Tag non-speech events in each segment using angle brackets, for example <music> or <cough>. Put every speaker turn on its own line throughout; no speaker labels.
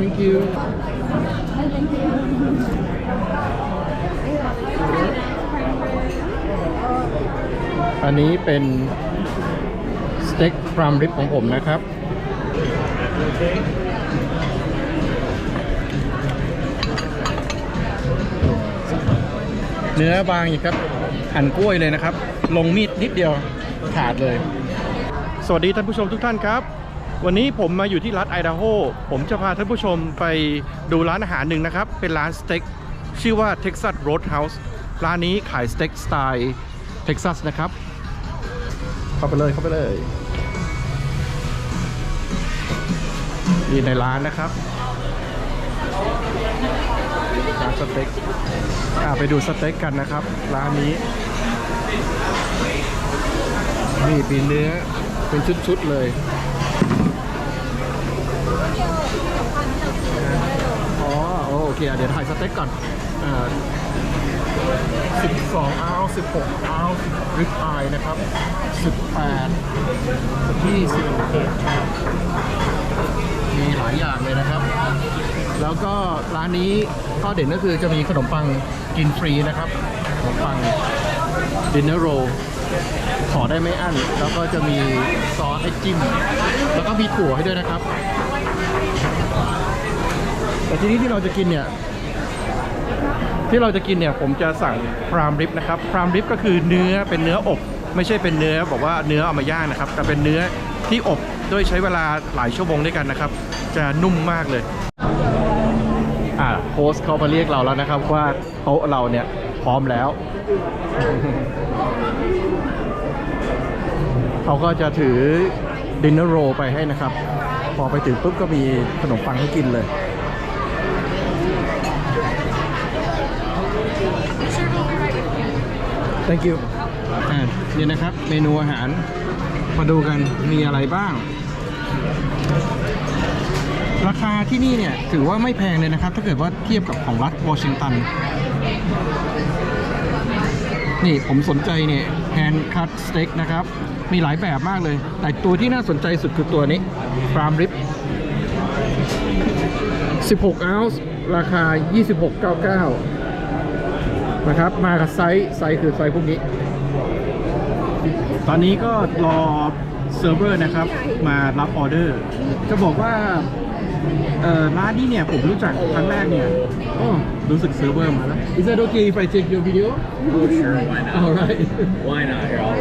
thank you อันนี้เป็นสเต็กพรามริบของผมนะครับ เนื้อบางอีกครับหั่นกล้วยเลยนะครับ ลงมีดนิดเดียวขาดเลย สวัสดีท่านผู้ชมทุกท่านครับ วันนี้ผมมาอยู่ที่รัฐไอดาโฮ ผมจะพาท่านผู้ชมไปดูร้านอาหารหนึ่งนะครับ เป็นร้านสเต็กชื่อว่า Texas Roadhouse ร้านนี้ขายสเต็กสไตล์เท็กซัสนะครับ เข้าไปเลยเข้าไปเลยนี่ในร้านนะครับร้านสเต็กอ่าไปดูสเต็กกันนะครับ ร้านนี้นี่ปีเนื้อเป็นชุดๆเลย อ๋อโอเคเดี๋ยวถ่ายสเต็กก่อนอ่า12อาว16อาวริบอายนะครับ18 26มีหลายอย่างเลยนะครับ แล้วก็ร้านนี้ข้อเด่นก็คือจะมีขนมปังกินฟรีนะครับ ขนมปังดินเนอร์โรขอได้ไม่อั้น แล้วก็จะมีซอสให้จิ้ม แล้วก็มีถั่วให้ด้วยนะครับ แต่ทีนี้ที่เราจะกินเนี่ย ที่เราจะกินเนี่ยผมจะสั่งพรามริบนะครับพรามริบก็คือเนื้อเป็นเนื้ออบ ไม่ใช่เป็นเนื้อบอกว่าเนื้อเอามาย่างนะครับ แต่เป็นเนื้อที่อบด้วยใช้เวลาหลายชั่วโมงด้วยกันนะครับ จะนุ่มมากเลยอ่าโฮสเขามาเรียกเราแล้วนะครับว่าโต๊ะเราเนี่ยพร้อมแล้ว เขาก็จะถือดินเนอร์โรไปให้นะครับ พอไปถึงปุ๊บก็มีขนมปังให้กินเลย thank you อ่านี่นะครับ เมนูอาหาร มาดูกันมีอะไรบ้าง ราคาที่นี่เนี่ย ถือว่าไม่แพงเลยนะครับ ถ้าเกิดว่าเทียบกับของรัฐวอชิงตัน นี่ผมสนใจเนี่ยแฮนด์คัตสเต็กนะครับ มีหลายแบบมากเลย แต่ตัวที่น่าสนใจสุดคือตัวนี้ฟรามริบ16ออนซ์ราคา 26.99 นะครับมากับไซส์ไซส์คือไซส์พวกนี้ ตอนนี้ก็รอเซิร์ฟเวอร์นะครับมารับออเดอร์ จะบอกว่า เอ่อร้านนี้เนี่ย ผมรู้จักครั้งแรกเนี่ยโอ้รู้สึกเซิร์ฟเวอร์มาแล้ว Is that okay if I take your video
Oh, sure, why not?
Alright
Why not? Here, I'll...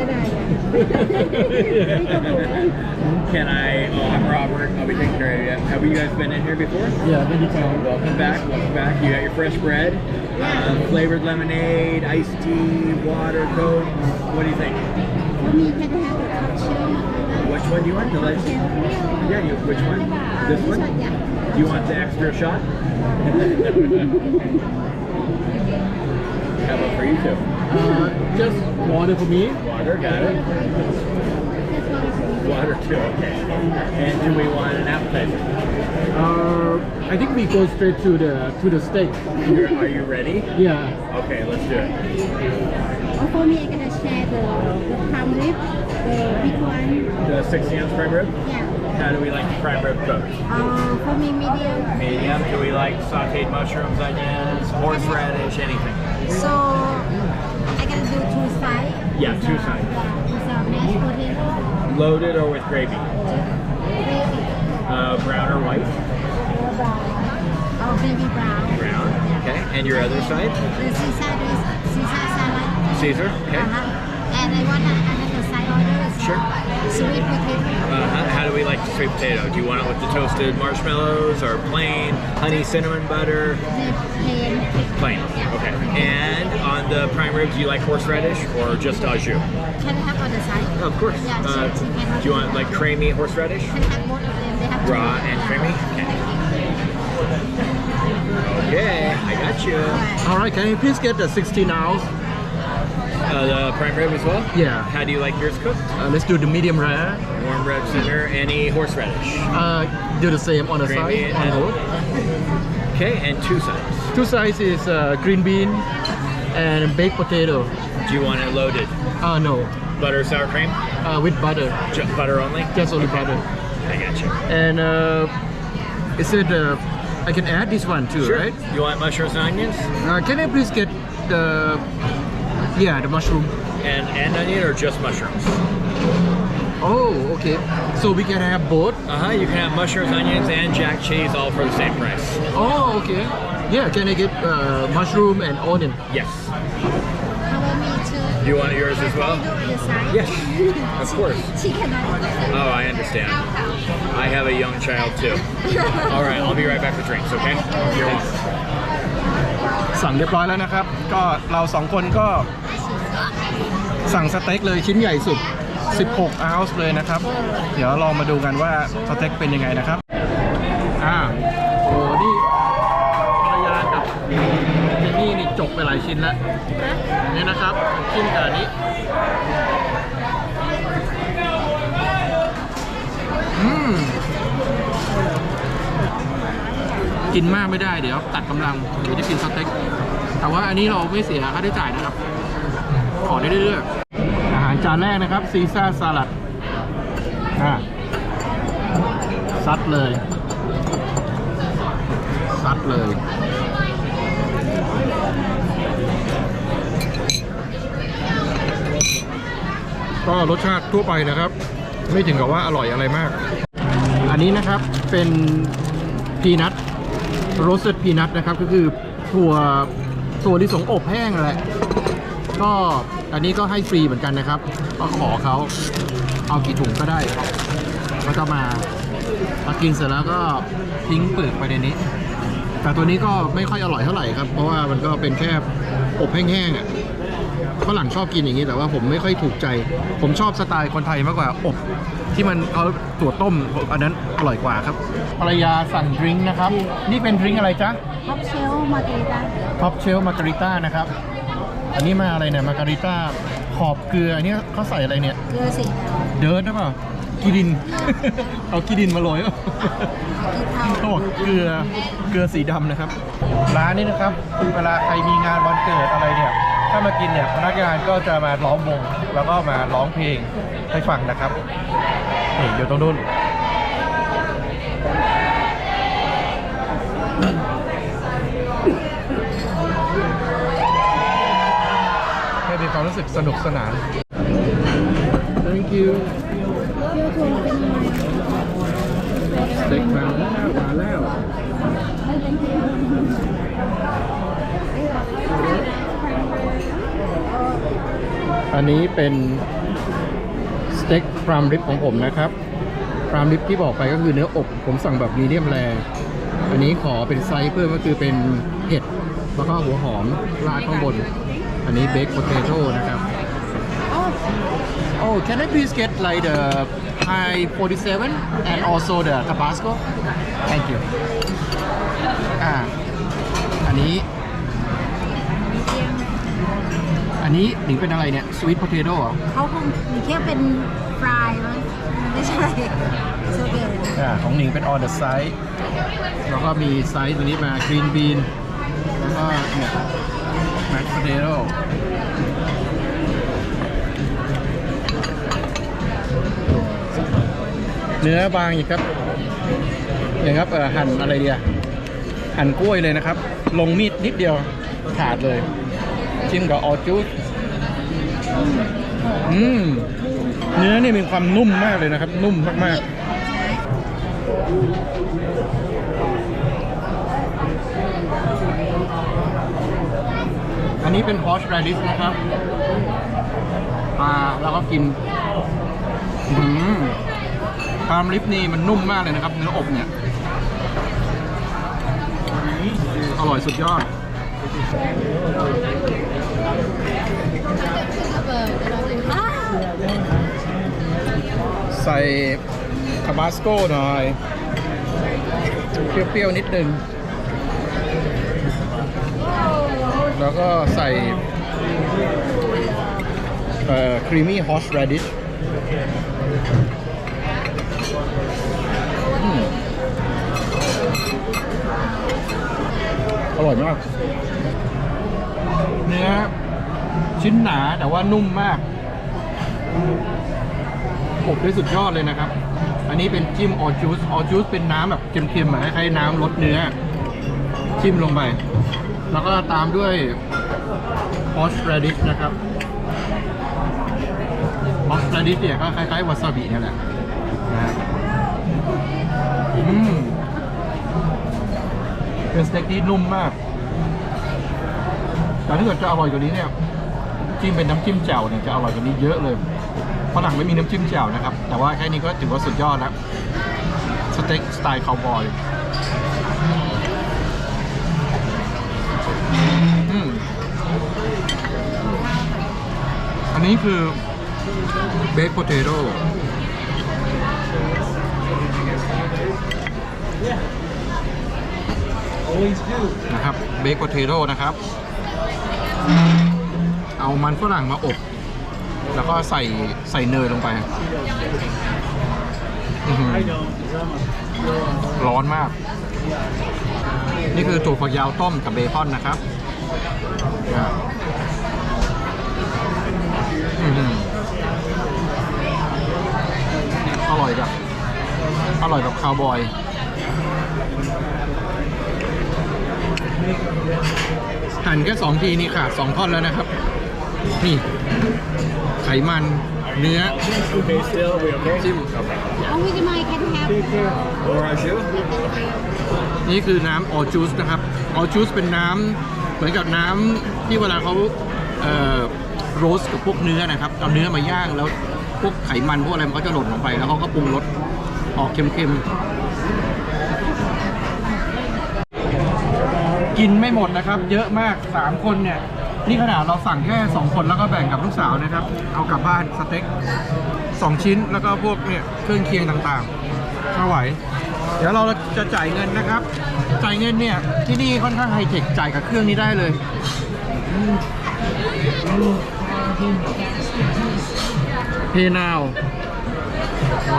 <laughs> Can I? Oh, I'm Robert. I'll be taking care of you. Have you guys been in here before?
Yeah anytime
Welcome back. Welcome back. You got your fresh bread, uh, flavored lemonade, iced tea, water, coke. What do you think?
For me, can I have a cappuccino?
Which One do you want? The light? Yeah, you. Which one? This one? Do you want the extra shot? How about for you two?
uh, Just water for me
Water, got it. Water too, okay. And do we want an appetizer?
uh, I think we go straight to the to the steak
You're, are you ready?
Yeah
Okay, let's do it.
Or for me, I'm gonna share the the prime rib, the big one.
The 60 ounce prime rib?
Yeah.
How do we like the prime rib cooked?
Uh, for me, medium.
Medium. Do we like sauteed mushrooms, onions, horseradish, anything?
So I gotta do two sides.
Yeah, two sides.
Yeah, with mashed potato,
Loaded or with gravy?
gravy,
Uh, brown or white?
brown. Oh, baby brown.
Brown.
Yeah.
Okay. And your other side?
The Caesar is Caesar salad.
Caesar. Okay.
Uh-huh. And I want another side order. is,
Sure.
Sweet potato.
Uh, how do we like the sweet potato? Do you want it with the toasted marshmallows or plain honey cinnamon butter?
The plain.
Plain. Okay. And on the prime rib, do you like horseradish or just au jus?
Can I have on the side?
Of course.
Yeah,
Uh,
sure, chicken.
do you want like creamy horseradish?
Can I have both of them? They have two.
Raw and
Yeah.
creamy? Okay. Okay, I got you.
Alright can you please get the 16 ounce
Uh, the prime rib as well?
Yeah
How do you like yours cooked?
uh, Let's do the medium rare
Warm rib center, any horseradish?
uh, Do the same on the
Creamy
side on
and-
both
Okay, and two sides.
Two sides is uh, green bean and baked potato.
Do you want it loaded?
Uh, no,
Butter, sour cream?
uh, with butter,
Just butter only?
just only butter.
I got you.
And uh, is it uh, I can add this one too right
You want mushrooms and onions?
uh, can I please get the yeah the mushroom
And, and onion or just mushrooms?
oh okay so we can have both
Uh huh. You can have mushrooms, onions, and jack cheese all for the same price.
oh okay yeah can I get uh, mushroom and onion
Yes.
How about me too?
You want yours as well?
Can I do the side?
Yes, of course. <laughs>
She cannot do the.
Oh, I understand. I have a young child too. <laughs> All right, I'll be right back with drinks, okay? You're welcome.
สั่งเรียบร้อยแล้วนะครับ ก็เราสองคนก็สั่งสเต็กเลยชิ้นใหญ่สุด 16ออนซ์เลยนะครับ เดี๋ยวลองมาดูกันว่าสเต็กเป็นยังไงนะครับ อ่าโอ้นี่ภรรยากับเจนนี่นี่จบไปหลายชิ้นแล้วนี่นะครับชิ้นกับอันนี้อืม กินมากไม่ได้เดี๋ยวตัดกำลังเดี๋ยวจะกินสเต็กแต่ว่าอันนี้เราไม่เสียค่าใช้จ่ายนะครับ ขอได้เรื่อยๆอาหารจานแรกนะครับซีซ่าสลัดอ่าซัดเลยซัดเลยก็รสชาติทั่วไปนะครับ ไม่ถึงกับว่าอร่อยอะไรมาก อันนี้นะครับเป็นพีนัท โรสเซตพีนัทนะครับ ก็คือถั่วถั่วที่สงอบแห้งแหละ ก็อันนี้ก็ให้ฟรีเหมือนกันนะครับ ก็ขอเขาเอากี่ถุงก็ได้ก็จะมามากินเสร็จแล้วก็ทิ้งเปลือกไปในนี้ แต่ตัวนี้ก็ไม่ค่อยอร่อยเท่าไหร่ครับ เพราะว่ามันก็เป็นแค่อบแห้งๆอะ ฝรั่งชอบกินอย่างนี้แต่ว่าผมไม่ค่อยถูกใจ ผมชอบสไตล์คนไทยมากกว่าอบที่มันเขาถั่วต้มอันนั้นอร่อยกว่าครับภรรยาสั่งดริงก์นะครับ นี่เป็นดริงก์อะไรจ๊ะ
ท็อปเชลมาเกดา
ท็อปเชลมาการิต้านะครับ อันนี้มาอะไรเนี่ยมาการิต้าขอบเกลืออันนี้เขาใส่อะไรเนี่ย
เกลือสีด
เดิร์ดหรือเปล่ากีดิน เอากีดินมาโรยำ
กีเทา
เขาบอกเกลือเกลือสีดำนะครับ ร้านนี้นะครับเวลาใครมีงานวันเกิดอะไรเนี่ย ถ้ามากินเนี่ยพนักงานก็จะมาล้อมวงแล้วก็มาร้องเพลงให้ฟังนะครับนี่อยู่ตรงนู้นให้มีความรู้สึกสนุกสนาน thank you
เที่ยวทัวร์เป็นยังไง
สเต็กมาแล้วมาแล้ว อันนี้เป็นสเต็กพรามริบของผมนะครับพรามริบที่บอกไปก็คือเนื้ออบผมสั่งแบบมีเดียมแรอันนี้ขอเป็นไซส์เพิ่มก็คือเป็นเห็ดแล้วก็หัวหอมราดข้างบน อันนี้เบคโพเตโต้นะครับ Oh, can I please get like the high 47 and also the Tabasco? Thank you. อ่า อันนี้ อันนี้หนิงเป็นอะไรเนี่ย sweet potato เหรอ
เขาคงมีแค่เป็นฟรายมั้งมันไม่ใช่โซเกต
อ่าของหนิงเป็น on the side แล้วก็มีไซส์ตัวนี้มา green bean แล้วก็เนี่ย mashed potato เนื้อบางอย่างครับอย่างครับเอ่อหั่นอะไรเดียหั่นกล้วยเลยนะครับ ลงมีดนิดเดียวขาดเลย จิ้มกับออจูส อืมเนื้อนี่มีความนุ่มมากเลยนะครับ นุ่มมากๆ อันนี้เป็น horse radish นะครับปลาแล้วก็กินอืมพามลิปนี่มันนุ่มมากเลยนะครับ เนื้ออบเนี่ยอร่อยสุดยอด ใส่คาบาสโก้หน่อย เปรี้ยวๆนิดนึง แล้วก็ใส่เอ่อครีมมี่ฮอสแรดิชอร่อยมากเนื้อ ชิ้นหนาแต่ว่านุ่มมากอบได้สุดยอดเลยนะครับ อันนี้เป็นจิ้มออจูสออจูสเป็นน้ำแบบเค็มๆอะคล้ายๆน้ำรสเนื้อ จิ้มลงไป แล้วก็ตามด้วย horseradish นะครับ horseradish เนี่ยก็คล้ายๆวาซาบินี่แหละนะฮะอืมเป็นสเต็กที่นุ่มมากแต่ถ้าเกิดจะอร่อยกว่านี้เนี่ย จิ้มเป็นน้ำจิ้มแจ่วเนี่ยจะอร่อยกว่านี้เยอะเลยฝรั่งไม่มีน้ำจิ้มแจ่วนะครับ แต่ว่าแค่นี้ก็ถือว่าสุดยอดแล้วสเต็กสไตล์คาวบอยอันนี้คือเบคโพเตโต้นะครับเบคโพเตโต้นะครับ เอามันฝรั่งมาอบ แล้วก็ใส่ใส่เนยลงไปร้อนมาก นี่คือถั่วฝักยาวต้มกับเบคอนนะครับอ่าอื้อหืออร่อยแบบอร่อยแบบคาวบอยหั่นแค่สองทีนี่ขาดสองท่อนแล้วนะครับ นี่ ไขมันเนื้อ
Okay, still, we okay?
จิ้ม
Only the mic can have
Or I should?
นี่คือน้ำออจูสนะครับออจูสเป็นน้ำเหมือนกับน้ำที่เวลาเขาเอ่อโรสกับพวกเนื้อนะครับเอาเนื้อมาย่างแล้วพวกไขมันพวกอะไรมันก็จะหล่นลงไปแล้วเขาก็ปรุงรสออกเค็มๆ กินไม่หมดนะครับ เยอะมาก 3 คนเนี่ย นี่ขนาดเราสั่งแค่ 2 คนแล้วก็แบ่งกับลูกสาวนะครับ เอากลับบ้านสเต็ก 2 ชิ้นแล้วก็พวกเนี่ยเครื่องเคียงต่างๆไม่ไหว เดี๋ยวเราจะจ่ายเงินนะครับ จ่ายเงินเนี่ยที่นี่ค่อนข้างไฮเทคจ่ายกับเครื่องนี้ได้เลย Pay now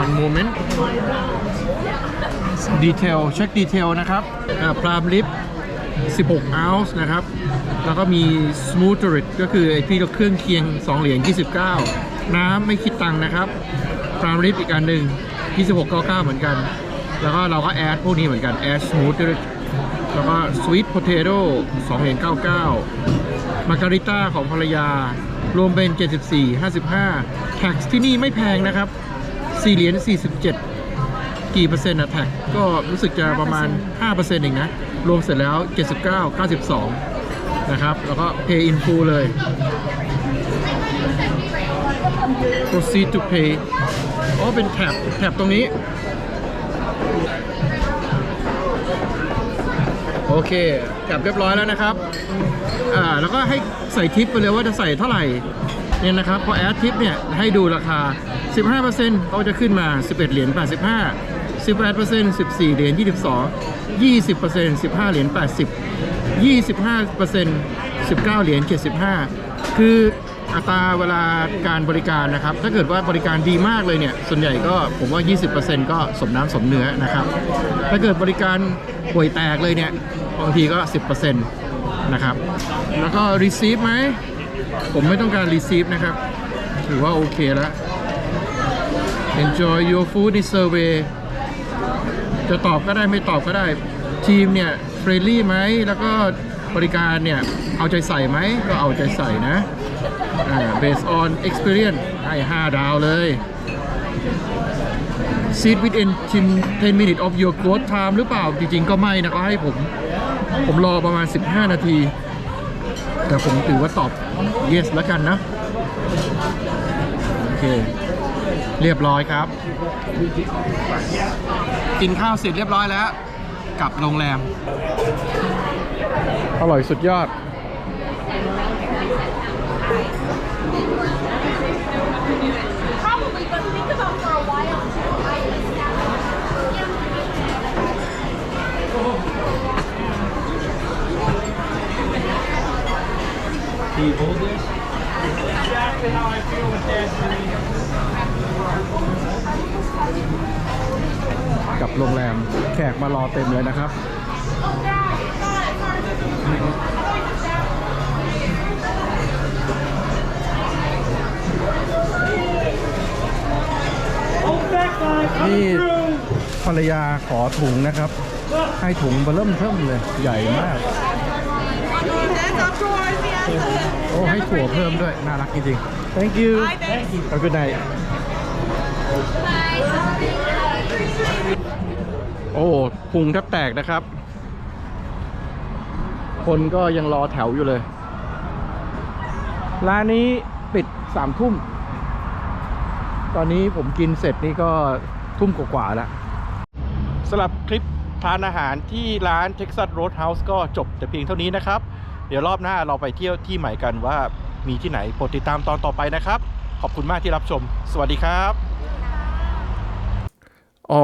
one moment detail เช็คดีเทลนะครับพรามลิฟ 16 ounce นะครับ แล้วก็มี smooth t o r i t ก็คือไอที่เราเครื่องเคียง 2 เหรียญ 29 น้ำไม่คิดตังค์นะครับพรามลิฟอีกอันหนึ่ง26.99 เหมือนกัน แล้วก็เราก็แอดพวกนี้เหมือนกันแอด smooth t o r i t แล้วก็ sweet potato 2เหรียญ99 มาการิต้าของภรรยา รวมเป็น 74 55 แท็กที่นี่ไม่แพงนะครับ 4 เหรียญ47 กี่เปอร์เซ็นต์อะแท็กก็รู้สึกจะประมาณ 5%เองนะ รวมเสร็จแล้ว 79 92 นะครับ แล้วก็ pay in full เลย proceed to pay อ๋อ เป็นแท็บแท็บตรงนี้ โอเคแท็บเรียบร้อยแล้วนะครับ อ่า แล้วก็ให้ใส่ทิปไปเลยว่าจะใส่เท่าไหร่เนี่ยนะครับพอแอดทิปเนี่ยให้ดูราคา 15%เขาจะขึ้นมา 11 เหรียญ85 18% 14 เหรียญ 22 20% 15 เหรียญ 80 25% 19 เหรียญ 75 คืออัตราเวลาการบริการนะครับ ถ้าเกิดว่าบริการดีมากเลยเนี่ย ส่วนใหญ่ก็ผมว่า 20%ก็สมน้ำสมเนื้อนะครับ ถ้าเกิดบริการห่วยแตกเลยเนี่ยบางทีก็ 10%นะครับ แล้วก็ receive ไหม ผมไม่ต้องการ receive นะครับ ถือว่าโอเคแล้ว enjoy your food in survey จะตอบก็ได้ไม่ตอบก็ได้ ทีมเนี่ยเฟรนลี่ไหมแล้วก็บริการเนี่ย เอาใจใส่ไหมก็เอาใจใส่นะอ่า based on experience ให้ 5 ดาวเลย sit within 10 10 minutes of your growth time หรือเปล่าจริงๆก็ไม่นะก็ให้ผม ผมรอประมาณ 15 นาที แต่ผมถือว่าตอบ yes แล้วกันนะ โอเค เรียบร้อยครับ กินข้าวเสร็จเรียบร้อยแล้ว กลับโรงแรม อร่อยสุดยอด นี่ภรรยาขอถุงนะครับ ให้ถุงเบะเริ่มเทิ่มเลย ใหญ่มาก โอ้ให้ถั่วเพิ่มด้วย น่ารักจริงๆ thank you thank you have a good night โอ้พุงแทบแตกนะครับ คนก็ยังรอแถวอยู่เลย ร้านนี้ปิดสามทุ่ม ตอนนี้ผมกินเสร็จนี่ก็ ทุ่มกว่าๆแล้วสำหรับคลิปทานอาหารที่ร้าน Texas Roadhouse ก็จบแต่เพียงเท่านี้นะครับ เดี๋ยวรอบหน้าเราไปเที่ยวที่ใหม่กันว่ามีที่ไหนโปรดติดตามตอนต่อไปนะครับ ขอบคุณมากที่รับชม สวัสดีครับอ๋อ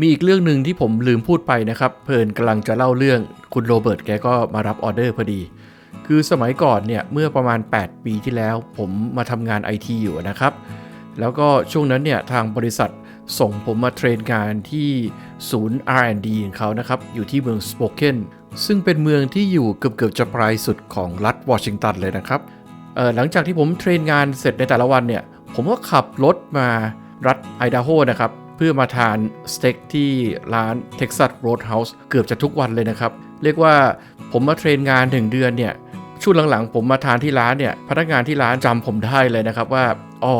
มีอีกเรื่องหนึ่งที่ผมลืมพูดไปนะครับ เพลินกำลังจะเล่าเรื่องคุณโรเบิร์ตแกก็มารับออเดอร์พอดี คือสมัยก่อนเนี่ยเมื่อประมาณ 8 ปีที่แล้ว ผมมาทำงานไอทีอยู่นะครับ แล้วก็ช่วงนั้นเนี่ยทางบริษัท ส่งผมมาเทรนงานที่ศูนย์ R&D ของเขานะครับ อยู่ที่เมืองสโปเกนซึ่งเป็นเมืองที่อยู่เกือบๆจะปลายสุดของรัฐวอชิงตันเลยนะครับหลังจากที่ผมเทรนงานเสร็จในแต่ละวันเนี่ย ผมก็ขับรถมารัฐไอดาโฮนะครับ เพื่อมาทานสเต็กที่ร้าน Texas Roadhouse เกือบจะทุกวันเลยนะครับ เรียกว่าผมมาเทรนงานถึงเดือนเนี่ยช่วงหลังๆ ผมมาทานที่ร้านเนี่ยพนักงานที่ร้านจำผมได้เลยนะครับว่าอ๋อ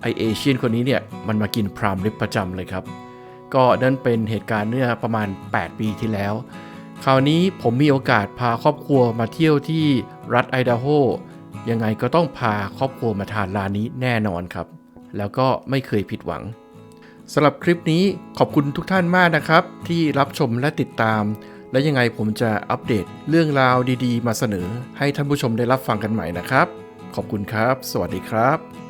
ไอเอเชียนคนนี้เนี่ยมันมากินพรามริบประจำเลยครับ ก็นั่นเป็นเหตุการณ์เมื่อประมาณ 8 ปีที่แล้ว คราวนี้ผมมีโอกาสพาครอบครัวมาเที่ยวที่รัฐไอดาโฮยังไงก็ต้องพาครอบครัวมาทานร้านนี้แน่นอนครับ แล้วก็ไม่เคยผิดหวังสำหรับคลิปนี้ขอบคุณทุกท่านมากนะครับ ที่รับชมและติดตาม และยังไงผมจะอัปเดตเรื่องราวดี ๆ มาเสนอ ให้ท่านผู้ชมได้รับฟังกันใหม่นะครับ ขอบคุณครับ สวัสดีครับ